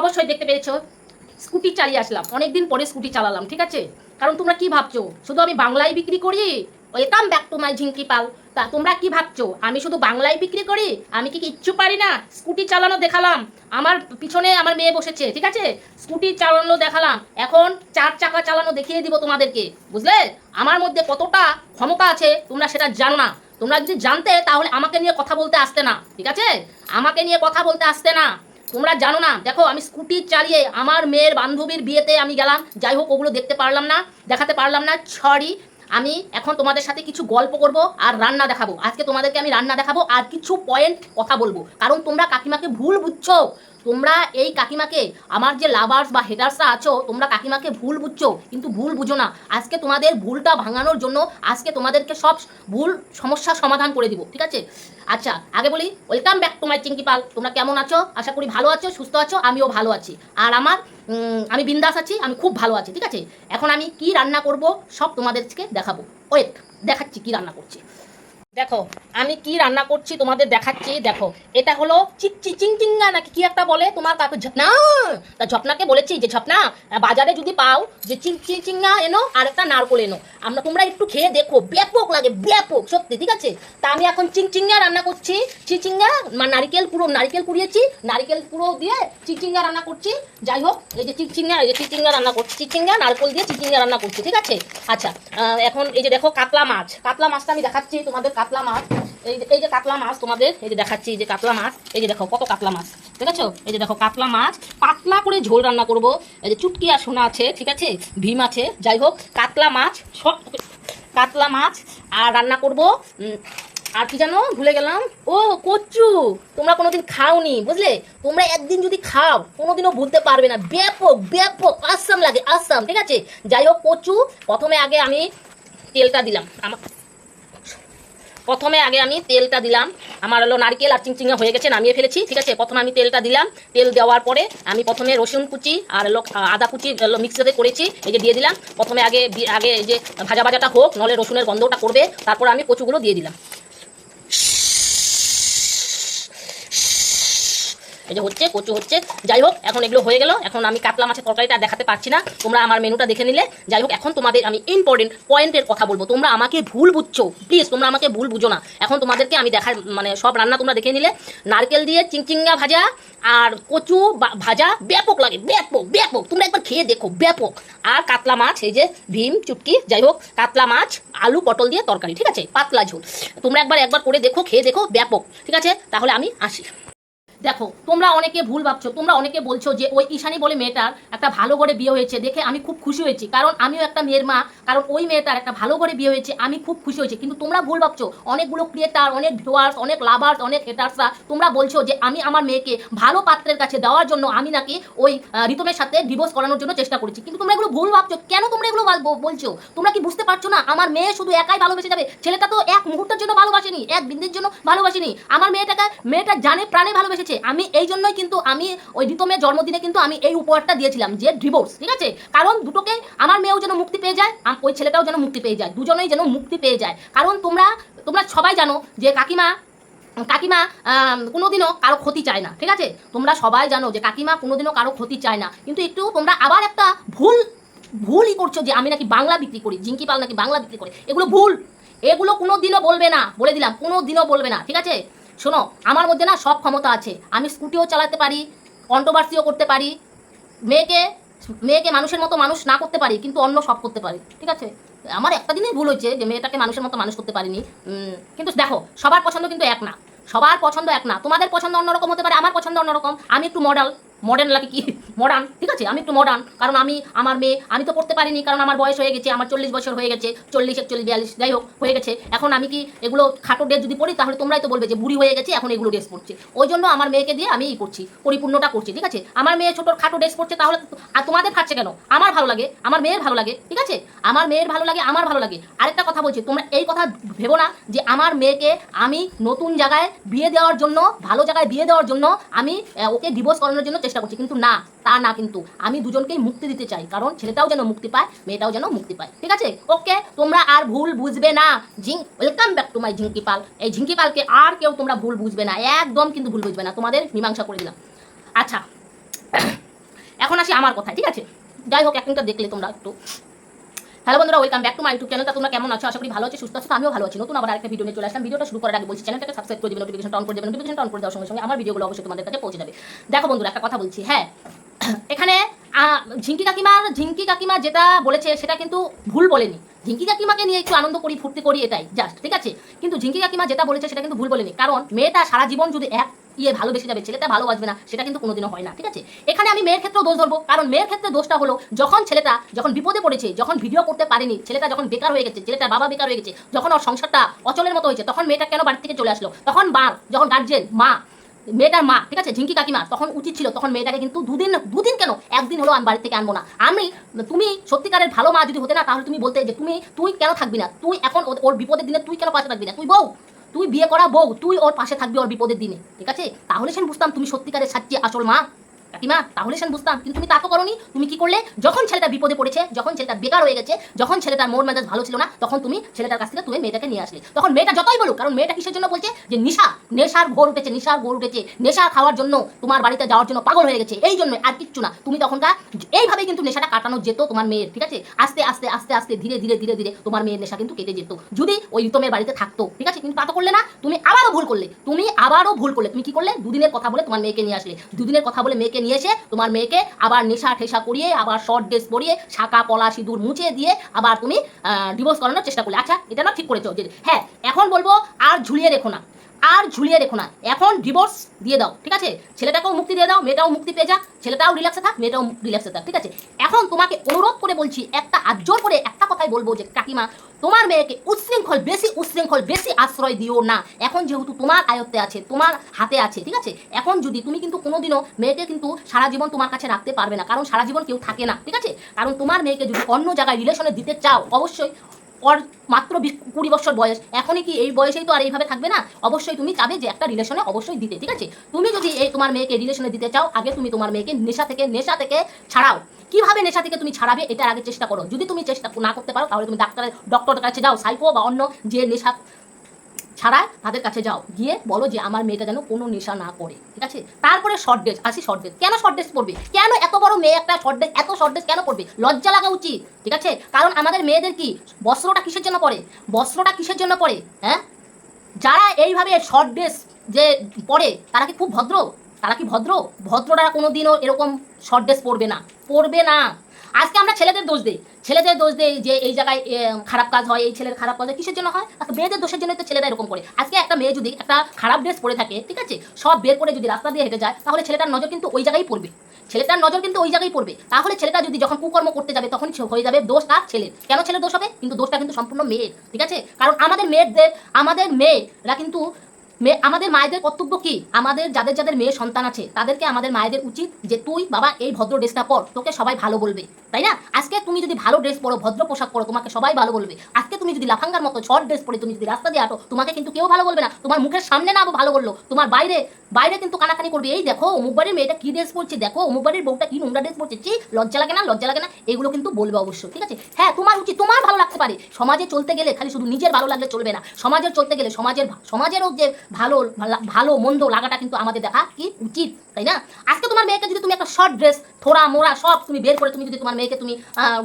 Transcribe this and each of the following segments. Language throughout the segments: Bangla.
অবশ্যই দেখতে পেরেছ। স্কুটি চালিয়ে আসলাম। অনেকদিন পরে স্কুটি চালালাম, ঠিক আছে? কারণ তোমরা কি ভাবছ? শুধু আমি বাংলায় বিক্রি করি? Welcome back to my Jhinki Pal. তা তোমরা কি ভাবছ? আমি শুধু বাংলায় বিক্রি করি? আমি কি কিচ্ছু পারি না? স্কুটি চালানো দেখালাম। আমার পিছনে আমার মেয়ে বসেছে, ঠিক আছে? স্কুটি চালানো দেখালাম। এখন চার চাকা চালানো দেখিয়ে দিব তোমাদেরকে, বুঝলে? আমার মধ্যে কতটা ক্ষমতা আছে, তোমরা সেটা জানো না। তোমরা যদি জানতে, তাহলে আমাকে নিয়ে কথা বলতে আসতে না, ঠিক আছে? আমাকে নিয়ে কথা বলতে আসতে না। তোমরা জানো না। দেখো, আমি স্কুটি চালিয়ে আমার মেয়ের বান্ধবীর বিয়েতে আমি গেলাম। যাই হোক, ওগুলো দেখতে পারলাম না, দেখাতে পারলাম না। সরি আমি এখন তোমাদের সাথে কিছু গল্প করব আর রান্না দেখাবো। আজকে তোমাদেরকে আমি রান্না দেখাবো আর কিছু পয়েন্ট কথা বলব। কারণ তোমরা কাকিমাকে ভুল বুঝছ। তোমরা এই কাকিমাকে, আমার যে লাভার্স বা হেটার্সরা আছো, তোমরা কাকিমাকে ভুল বুঝছ, কিন্তু ভুল বুঝো না। আজকে তোমাদের ভুলটা ভাঙানোর জন্য আজকে তোমাদেরকে সব ভুল সমস্যার সমাধান করে দিব, ঠিক আছে? আচ্ছা আগে বলি welcome back to my Chinki Pal তোমরা কেমন আছো? আশা করি ভালো আছো, সুস্থ আছো, আমিও ভালো আছি। আর আমার আমি বিন্দাস আছি, আমি খুব ভালো আছি, ঠিক আছে? এখন আমি কি রান্না করব, সব তোমাদেরকে দেখাবো। ওয়েট দেখাচ্ছি কি রান্না করছি। দেখো, আমি কি রান্না করছি তোমাদের দেখাচ্ছি, দেখো। এটা হলো চিচি চিংচিঙ্গা নাকি কি একটা বলে তোমার কাকু? ঝপনা তা ঝপনাকে বলেছি যে ঝপনা, বাজারে যদি পাও যে চিং চিংচিঙ্গা এনো আর একটা নারকোল এনো, আমরা তোমরা একটু খেয়ে দেখো, ব্যাপক লাগে, ব্যাপক, সত্যি, ঠিক আছে? তা আমি এখন চিংচিঙ্গা রান্না করছি চিচিঙ্গা নারিকেল পুরো, নারিকেল কুড়িয়েছি নারিকেল পুরো দিয়ে চিচিঙ্গা রান্না করছি, যাই হোক, এই যে চিচিঙ্গা এই যে চিচিঙ্গা রান্না করছি চিচিঙ্গা নারকেল দিয়ে চিচিঙ্গা রান্না করছি, ঠিক আছে? আচ্ছা এখন এই যে দেখো, কাতলা মাছ, কাতলা মাছটা আমি দেখাচ্ছি তোমাদের কাতলা মাছ, এই যে এই যে কাতলা মাছ তোমাদের, এই যে দেখাচ্ছি, এই যে কাতলা মাছ, এই যে দেখো কত কাতলা মাছ ঠিক আছে এই যে দেখো কাতলা মাছ, পাতলা করে ঝোল রান্না করব। এই যে চুটকি আর সোনা আছে, ঠিক আছে? ভীম আছে। যাই হোক, কাতলা মাছ, সব কাতলা মাছ, আর রান্না করব। আর কি জানো, ভুলে গেলাম। ও, কচু, তোমরা কোনোদিন খাওনি, বুঝলে? তোমরা একদিন যদি খাও, কোনোদিনও ভুলতে পারবে না। ব্যাপক ব্যাপক, আসাম লাগে, আসাম, ঠিক আছে? যাই হোক, কচু, প্রথমে আগে আমি তেলটা দিলাম। আমার প্রথমে আগে আমি তেলটা দিলাম। আমার হলো নারকেল আর চিংচিঙা হয়ে গেছে, নামিয়ে ফেলেছি, ঠিক আছে? প্রথমে আমি তেলটা দিলাম। তেল দেওয়ার পরে আমি প্রথমে রসুন কুচি আর হলো আদা কুচি মিক্সারে করেছি, এই যে দিয়ে দিলাম। প্রথমে আগে আগে যে ভাজা ভাজাটা হোক, নলে রসুনের গন্ধটা করবে তারপর আমি কচুগুলো দিয়ে দিলাম। এই যে হচ্ছে, কচু হচ্ছে। যাই হোক, এখন এগুলো হয়ে গেল। এখন আমি কাতলা মাছের তরকারিটা দেখাতে পারছি না। তোমরা আমার মেনুটা দেখে নিলে। যাই হোক, এখন তোমাদের আমি ইম্পর্টেন্ট পয়েন্টের কথা বলব। তোমরা আমাকে ভুল বুঝছ। প্লিজ তোমরা আমাকে ভুল বুঝো না। এখন তোমাদেরকে আমি দেখার মানে সব রান্না তোমরা দেখে নিলে। নারকেল দিয়ে চিংচিঙ্গা ভাজা আর কচু ভাজা ব্যাপক লাগে। ব্যাপক ব্যাপক। তোমরা একবার খেয়ে দেখো। ব্যাপক। আর কাতলা মাছ, এই যে ভীম, চুটকি, যাই হোক, কাতলা মাছ, আলু, পটল দিয়ে তরকারি, ঠিক আছে? পাতলা ঝোল। তোমরা একবার একবার করে দেখো, খেয়ে দেখো। ব্যাপক। ঠিক আছে? তাহলে আমি আসি। দেখো, তোমরা অনেকে ভুল ভাবছ, তোমরা অনেকে বলছো যে ওই ঈশানী বলে মেয়েটার একটা ভালো করে বিয়ে হয়েছে দেখে আমি খুব খুশি হয়েছি, কারণ আমিও একটা মেয়ের মা, কারণ ওই মেয়েটার একটা ভালো করে বিয়ে হয়েছে, আমি খুব খুশি হয়েছি। কিন্তু তোমরা ভুল ভাবছ, অনেকগুলো ক্রিয়েটার অনেক ভিউয়ার্স অনেক লাভার্স অনেক হেটার্সরা তোমরা বলছো যে আমি আমার মেয়েকে ভালো পাত্রের কাছে দেওয়ার জন্য আমি নাকি ওই রিতমের সাথে ডিভোর্স করানোর জন্য চেষ্টা করেছি। কিন্তু তোমরা এগুলো ভুল ভাবছ, কেন তোমরা এগুলো বল- বলছো? তোমরা কি বুঝতে পারছ না? আমার মেয়ে শুধু একাই ভালোবেসে যাবে? ছেলেটা তো এক মুহূর্তের জন্য ভালোবাসেনি, এক বিন্দের জন্য ভালোবাসেনি। আমার মেয়েটাকে, মেয়েটা জানে প্রাণে ভালোবেসেছে। আমি এই জন্যই কিন্তু আমি ওই রিতমের জন্মদিনে কিন্তু আমি এই উপহারটা দিয়েছিলাম যে ডিভোর্স ঠিক আছে? কারণ দুটোকে আমার মেয়েও যেন মুক্তি পেয়ে যায় ওই ছেলেটাও যেন মুক্তি পেয়ে যায়, দুজনেই যেন মুক্তি পেয়ে যায়। কারণ তোমরা তোমরা সবাই জানো যে কাকিমা কাকিমা কোনোদিনও কারও ক্ষতি চায় না, ঠিক আছে? তোমরা সবাই জানো যে কাকিমা কোনোদিনও কারও ক্ষতি চায় না। কিন্তু একটু তোমরা আবার একটা ভুল, ভুলই করছ যে আমি নাকি বাংলা বিক্রি করি, জিঙ্কি পাল নাকি বাংলা বিক্রি করে। এগুলো ভুল। এগুলো কোনো দিনও বলবে না, বলে দিলাম কোনো দিনও বলবে না, ঠিক আছে? শোনো, আমার মধ্যে না সব ক্ষমতা আছে। আমি স্কুটিও চালাতে পারি কন্ট্রোভার্সিও করতে পারি, মেয়েকে মেয়েকে মানুষের মতো মানুষ না করতে পারি, কিন্তু অন্য সব করতে পারি, ঠিক আছে? আমার একটা দিনই ভুল হয়েছে যে মেয়েটাকে মানুষের মতো মানুষ করতে পারিনি। কিন্তু দেখো, সবার পছন্দ কিন্তু এক না। সবার পছন্দ এক না। তোমাদের পছন্দ অন্যরকম হতে পারে, আমার পছন্দ অন্যরকম। আমি একটু মডেল মডেল লাগে কি? মডার্ন ঠিক আছে? আমি একটু মডার্ন কারণ আমি, আমার মেয়ে, আমি তো করতে পারিনি, কারণ আমার বয়স হয়ে গেছে, আমার চল্লিশ বছর হয়ে গেছে, চল্লিশ, একচল্লিশ, বিয়াল্লিশ, যাই হোক, হয়ে গেছে। এখন আমি কি এগুলো খাটো ড্রেস যদি পড়ি তাহলে তোমরাই তো বলবে যে বুড়ি হয়ে গেছে, এখন এগুলো ড্রেস পড়ছে ওই জন্য আমার মেয়েকে দিয়ে আমি ই করছি, পরিপূর্ণটা করছি, ঠিক আছে? আমার মেয়ে ছোট খাটো ড্রেস পড়ছে তাহলে আর তোমাদের খাচ্ছে কেন? আমার ভালো লাগে, আমার মেয়ের ভালো লাগে, ঠিক আছে? আমার মেয়ের ভালো লাগে, আমার ভালো লাগে। আরেকটা কথা বলছি, তোমরা এই কথা ভেবো না যে আমার মেয়েকে আমি নতুন জায়গায় বিয়ে দেওয়ার জন্য, ভালো জায়গায় বিয়ে দেওয়ার জন্য আমি ওকে ডিভোর্স করানোর জন্য চেষ্টা করছি, কিন্তু না। তা না কিন্তু। আমি দুজনকেই মুক্তি দিতে চাই, কারণ ছেলেটাও যেন মুক্তি পায়, মেয়েটাও যেন মুক্তি পায়। ঠিক আছে? ওকে, তোমরা আর ভুল বুঝবে না। জিং welcome back to my Jhinki Pal. এই ঝিঙ্কি পালকে আর কেউ তোমরা ভুল বুঝবে না। একদম কিন্তু ভুল বুঝবে না। তোমাদের মীমাংসা করে দিলাম। আচ্ছা এখন আসি আমার কথায়, ঠিক আছে? যাই হোক অ্যাক্টিংটা দেখলে তোমরা একটু। হ্যালো বন্ধুরা welcome back to my YouTube চ্যানেলটা তোমরা কেমন আছো? আশা করি ভালো আছো, সুস্থ আছো আমিও ভালো আছি। নতুন আবার একটা ভিডিও নিয়ে চলে আসলাম। ভিডিওটা শুরু করার আগে বলছি চ্যানেলটাকে সাবস্ক্রাইব করে দেবেন নোটিফিকেশন অন করে দেবেন নোটিফিকেশন অন করে দেওয়ার সঙ্গে সঙ্গে আমার ভিডিওগুলো অবশ্যই তোমাদের কাছে পৌঁছে যাবে। দেখো বন্ধুরা, একটা কথা বলছি হ্যাঁ? এখানে ঝিঙ্কি কাকিমার ঝিঙ্কি কাকিমা যেটা বলেছে সেটা কিন্তু ভুল বলেনি। ঝিঙ্কি কাকিমাকে নিয়ে একটু আনন্দ করি, ফুর্তি করি এটাই জাস্ট ঠিক আছে? কিন্তু ঝিঙ্কি কাকিমা যেটা বলেছে সেটা কিন্তু ভুল বলেনি, কারণ মেয়েটা সারা জীবন যদি এক ইয়ে ভালোবেসে যাবে, ছেলেটা ভালোবাসবে না, সেটা কিন্তু কোনোদিনও হয় না, ঠিক আছে? এখানে আমি মেয়ের ক্ষেত্রেও দোষ ধরবো, কারণ মেয়ের ক্ষেত্রে দোষটা হলো, যখন ছেলেটা যখন বিপদে পড়েছে, যখন ভিডিও করতে পারেনি, ছেলেটা যখন বেকার হয়ে গেছে, ছেলেটার বাবা বেকার হয়ে গেছে, যখন ওর সংসারটা অচলের মতো হয়েছে, তখন মেয়েটা কেন বাড়ি থেকে চলে আসলো? তখন মা, যখন গার্জেন মা মেয়েটার মা, ঠিক আছে? ঝিঙ্কি কাকিমা, তখন উচিত ছিল, তখন মেয়েটাকে কিন্তু দুদিন দুদিন কেন? একদিন হলো আমি বাড়ি থেকে আনব না। আমি, তুমি সত্যিকারের ভালো মা যদি হতে না, তাহলে তুমি বলতে যে, তুমি, তুই কেন থাকবি না? তুই এখন ওর- বিপদের দিনে তুই কেন পাশে থাকবি না? তুই বউ, তুই বিয়ে করা বউ, তুই ওর পাশে থাকবি ওর বিপদের দিনে। ঠিক আছে? তাহলে সেন বুঝতাম তুমি সত্যিকারের সাচ্চি, আসল মা। কাকিমা তাহলে সেন বুঝতাম, কিন্তু তুমি তা তো করনি। তুমি কি করলে? যখন ছেলেটা বিপদে পড়েছে, যখন ছেলেটা বেকার হয়ে গেছে, যখন ছেলেটার মন মেজাজ ভালো ছিল না, তখন তুমি ছেলেটার কাছ থেকে তুমি মেয়েটাকে নিয়ে আসলে। তখন মেয়েটা যতই বলুক, কারণ মেয়েটা কিসের জন্য বলছে? যে নিশা, নেশার ঘোর উঠেছে, নেশার ঘোর উঠেছে। নেশা খাওয়ার জন্য তোমার বাড়িতে যাওয়ার জন্য পাগল হয়ে গেছে। এই জন্য আর কিচ্ছু না। তুমি তখনকার, এইভাবেই কিন্তু নেশাটা কাটানো যেত তোমার মেয়ের, ঠিক আছে? আস্তে আস্তে আস্তে আস্তে, ধীরে ধীরে ধীরে ধীরে তোমার মেয়ের নেশা কিন্তু কেটে যেত। যদি ওই তোমার বাড়িতে থাকতো, ঠিক আছে? কিন্তু তা তো করলে না। তুমি আবারও ভুল করলে। তুমি আবারও ভুল করলে। তুমি কি করলে? দুদিনের কথা বলে তোমার মেয়েকে নিয়ে আসলে। দুদিনের কথা বলে মেয়েকে নিয়ে এসে তোমার মেয়েকে আবার নেশা ঠেসা করিয়ে, আবার শর্ট ড্রেস পরিয়ে, শাখা, পলা, সিঁদুর মুছে দিয়ে আবার তুমি ডিভোর্স করানোর চেষ্টা করলে। আচ্ছা এটা না ঠিক করেছ, যে হ্যাঁ এখন বলব আর ঝুলিয়ে রেখো না। আর ঝুলিয়ে রেখো না। এখন ডিভোর্স দিয়ে দাও, ঠিক আছে? ছেলেটাকেও মুক্তি দিয়ে দাও, মেয়েটাও মুক্তি পেয়ে যাক। ছেলেটাও রিল্যাক্সে থাক, মেয়েটাও রিল্যাক্সে থাক, ঠিক আছে? এখন তোমাকে অনুরোধ করে বলছি, একটা আজ্জোর করে একটা কথাই বলব যে, কাকিমা, তোমার মেয়েকে উচ্ছৃঙ্খল বেশি উচ্ছৃঙ্খল বেশি আশ্রয় দিও না। এখন যেহেতু তোমার আয়ত্তে আছে, তোমার হাতে আছে, ঠিক আছে? এখন যদি তুমি কিন্তু কোনোদিনও মেয়েকে কিন্তু সারা জীবন তোমার কাছে রাখতে পারবে না, কারণ সারা জীবন কেউ থাকে না, ঠিক আছে? কারণ তোমার মেয়েকে যদি অন্য জায়গায় রিলেশনে দিতে চাও, অবশ্যই ওর মাত্র কুড়ি বছর বয়স। এখনই কি এই বয়সেই তো আর এইভাবে থাকবে না? অবশ্যই তুমি চাবে যে একটা রিলেশনে অবশ্যই দিতে, ঠিক আছে? তুমি যদি এই তোমার মেয়েকে রিলেশনে দিতে চাও, আগে তুমি তোমার মেয়েকে নেশা থেকে নেশা থেকে ছাড়াও। কীভাবে নেশা থেকে তুমি ছাড়াবে এটার আগে চেষ্টা করো। যদি তুমি চেষ্টা না করতে পারো, তাহলে তুমি ডাক্তারের ডক্টরের কাছে যাও সাইকো বা অন্য যে নেশা ছাড়ায় তাদের কাছে যাও। গিয়ে বলো যে আমার মেয়েটা যেন কোনো নেশা না করে, ঠিক আছে? তারপরে শর্ট ড্রেস আসি শর্ট ড্রেস কেন শর্ট ড্রেস পরবে? কেন এত বড় মেয়ে একটা শর্ট ড্রেস এত শর্ট ড্রেস কেন পরবে? লজ্জা লাগা উচিত, ঠিক আছে? কারণ আমাদের মেয়েদের কি, বস্ত্রটা কিসের জন্য পরে? বস্ত্রটা কিসের জন্য পরে? হ্যাঁ? যারা এইভাবে শর্ট ড্রেস যে পরে, তারা কি খুব ভদ্র? তারা কি ভদ্র? ভদ্ররা কোনোদিনও এরকম শর্ট ড্রেস পরবে না। পরবে না। আজকে আমরা ছেলেদের দোষ দেই। ছেলেদের দোষ দেই যে এই জায়গায় খারাপ কাজ হয়, এই ছেলের খারাপ কাজ হয়, কিসের জন্য হয়? আজকে মেয়েদের দোষের জন্য তো ছেলেরা এরকম করে। আজকে একটা মেয়ে যদি একটা খারাপ ড্রেস পরে থাকে, ঠিক আছে? সব বের করে যদি রাস্তা দিয়ে হেঁটে যায়, তাহলে ছেলেটার নজর কিন্তু ওই জায়গায় পড়বে। ছেলেটার নজর কিন্তু ওই জায়গায় পড়বে। তাহলে ছেলেটা যদি যখন কুকর্ম করতে যাবে তখন হয়ে যাবে দোষ কার ছেলের। কেন ছেলের দোষ হবে? কিন্তু দোষটা কিন্তু সম্পূর্ণ মেয়ের, ঠিক আছে? কারণ আমাদের মেয়েদের, আমাদের মেয়েরা কিন্তু মেয়ে আমাদের মায়েদের কর্তব্য কি? আমাদের যাদের যাদের মেয়ে সন্তান আছে, তাদেরকে আমাদের মায়েদের উচিত যে তুই বাবা এই ভদ্র ড্রেসটা পর, তোকে সবাই ভালো বলবে। তাই না? আজকে তুমি যদি ভালো ড্রেস পরো, ভদ্র পোশাক পরো, তোমাকে সবাই ভালো বলবে। আজকে তুমি যদি লাফাঙ্গার মতো শর্ট ড্রেস পরে, তুমি যদি রাস্তা দিয়ে আটো তোমাকে কিন্তু কেউ ভালো বলবে না। তোমার মুখের সামনে না ভালো বলল, তোমার বাইরে বাইরে কিন্তু কানাকানি করবে। এই দেখো, অমুক বাড়ির মেয়েটা কি ড্রেস পরছে? দেখো, অমুক বাড়ির বউটা কি নোংরা ড্রেস পরছে? চি লজ্জা লাগে না, লজ্জা লাগে না? এগুলো কিন্তু বলবে অবশ্যই ঠিক আছে? হ্যাঁ তোমার উচিত, তোমার ভালো লাগতে পারে। সমাজে চলতে গেলে খালি শুধু নিজের ভালো লাগলে চলবে না। সমাজের চলতে গেলে সমাজের সমাজেরও যে ভালো, ভালো- মন্দ লাগাটা কিন্তু আমাদের দেখা কি উচিত, তাই না? আজকে তোমার মেয়েকে যদি তুমি একটা শর্ট ড্রেস থোড়া, মোড়া, সব তুমি বের করে তুমি যদি তোমার মেয়েকে তুমি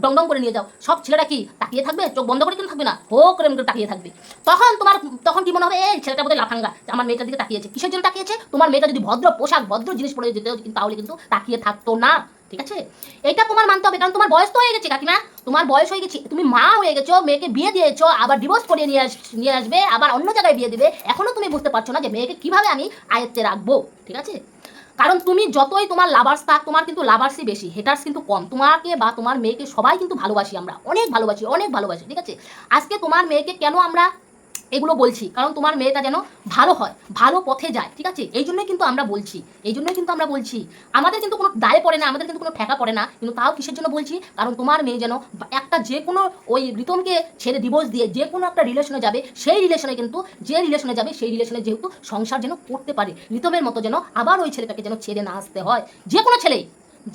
ডং ডং করে নিয়ে যাও, সব ছেলেরা কি তাকিয়ে থাকবে? চোখ বন্ধ করে কিন্তু থাকবে না? হো করে করে তাকিয়ে থাকবে। তখন তোমার, তখন কি মনে হবে, এই ছেলেটা বোধহয় লাফাঙ্গা আমার মেয়েটার দিকে তাকিয়েছে। কিসের জন্য তাকিয়েছে? তোমার মেয়েটা যদি ভদ্র পোশাক, ভদ্র জিনিস পরে যেতে তাহলে কিন্তু তাকিয়ে থাকতো না। ঠিক আছে? এটা তোমার মানতে হবে, কারণ তোমার বয়স তো হয়ে গেছে কাকিমা। তোমার বয়স হয়ে গেছে, তুমি মা হয়ে গেছো, মেয়েকে বিয়ে দিয়েছ, আবার ডিভোর্স করিয়ে নিয়ে আস, নিয়ে আসবে, আবার অন্য জায়গায় বিয়ে দিবে। এখনও তুমি বুঝতে পারছ না যে মেয়েকে কীভাবে আমি আয়ত্তে রাখব, ঠিক আছে? কারণ তুমি যতই তোমার লাভার্স থাক, তোমার কিন্তু লাভার্সই বেশি হেটার্স কিন্তু কম। তোমাকে বা তোমার মেয়েকে সবাই কিন্তু ভালোবাসি আমরা, অনেক ভালোবাসি অনেক ভালোবাসি, ঠিক আছে? আজকে তোমার মেয়েকে কেন আমরা এগুলো বলছি, কারণ তোমার মেয়েটা যেন ভালো হয়, ভালো পথে যায়, ঠিক আছে? এই জন্যই কিন্তু আমরা বলছি, এই জন্যই কিন্তু আমরা বলছি। আমাদের কিন্তু কোনো দায় পড়ে না, আমাদের কিন্তু কোনো ঠেকা পড়ে না, কিন্তু তাও কিসের জন্য বলছি? কারণ তোমার মেয়ে যেন একটা যে কোনো ওই রিতমকে ছেড়ে ডিভোর্স দিয়ে যে কোনো একটা রিলেশনে যাবে, সেই রিলেশনে কিন্তু, যে রিলেশনে যাবে, সেই রিলেশনে যেহেতু সংসার যেন করতে পারে, রিতমের মতো যেন আবার ওই ছেলেটাকে যেন ছেড়ে না আসতে হয়। যে কোনো ছেলেই,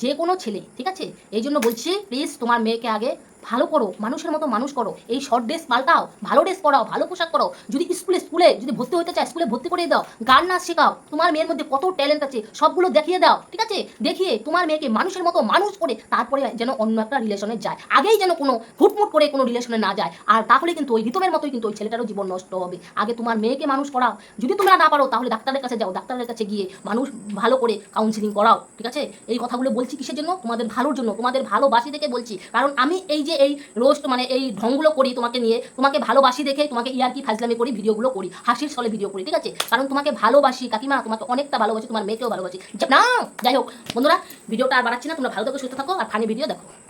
যে কোনো ছেলে, ঠিক আছে? এই জন্য বলছি প্লিজ তোমার মেয়েকে আগে ভালো করো, মানুষের মতো মানুষ করো। এই শর্ট ড্রেস পাল্টাও, ভালো ড্রেস পরাও, ভালো পোশাক করো যদি স্কুলে স্কুলে যদি ভর্তি হতে চায়, স্কুলে ভর্তি করে দাও। গান নাচ শেখাও, তোমার মেয়ের মধ্যে কত ট্যালেন্ট আছে, সবগুলো দেখিয়ে দাও, ঠিক আছে? দেখিয়ে তোমার মেয়েকে মানুষের মতো মানুষ করে তারপরে যেন অন্য একটা রিলেশনে যায়। আগেই যেন কোনো হুটমুট করে কোনো রিলেশনে না যায়। আর তাহলে কিন্তু ওই ঋতমের মতোই কিন্তু ওই ছেলেটারও জীবন নষ্ট হবে। আগে তোমার মেয়েকে মানুষ করাও। যদি তোমরা না পারো, তাহলে ডাক্তারের কাছে যাও। ডাক্তারের কাছে গিয়ে মানুষ ভালো করে কাউন্সিলিং করাও, ঠিক আছে? এই কথাগুলো বলছি কিসের জন্য? তোমাদের ভালোর জন্য, তোমাদের ভালোবাসি দেখে বলছি। কারণ আমি এই যে এই রোস্ট মানে এই ঢংগুলো করি তোমাকে নিয়ে, তোমাকে ভালোবাসি দেখে তোমাকে ইয়ারকি ফাজলামি করি, ভিডিওগুলো করি, হাসির ছলে ভিডিও করি, ঠিক আছে? কারণ তোমাকে ভালোবাসি, কাকিমা, তোমাকে অনেকটা ভালোবাসি, তোমার মেয়েকেও ভালোবাসি। না, যাই হোক, বন্ধুরা, ভিডিওটা আর বাড়াচ্ছি না, তোমরা ভালো থাকো, সুস্থ থাকো, আর ফানি ভিডিও দেখো।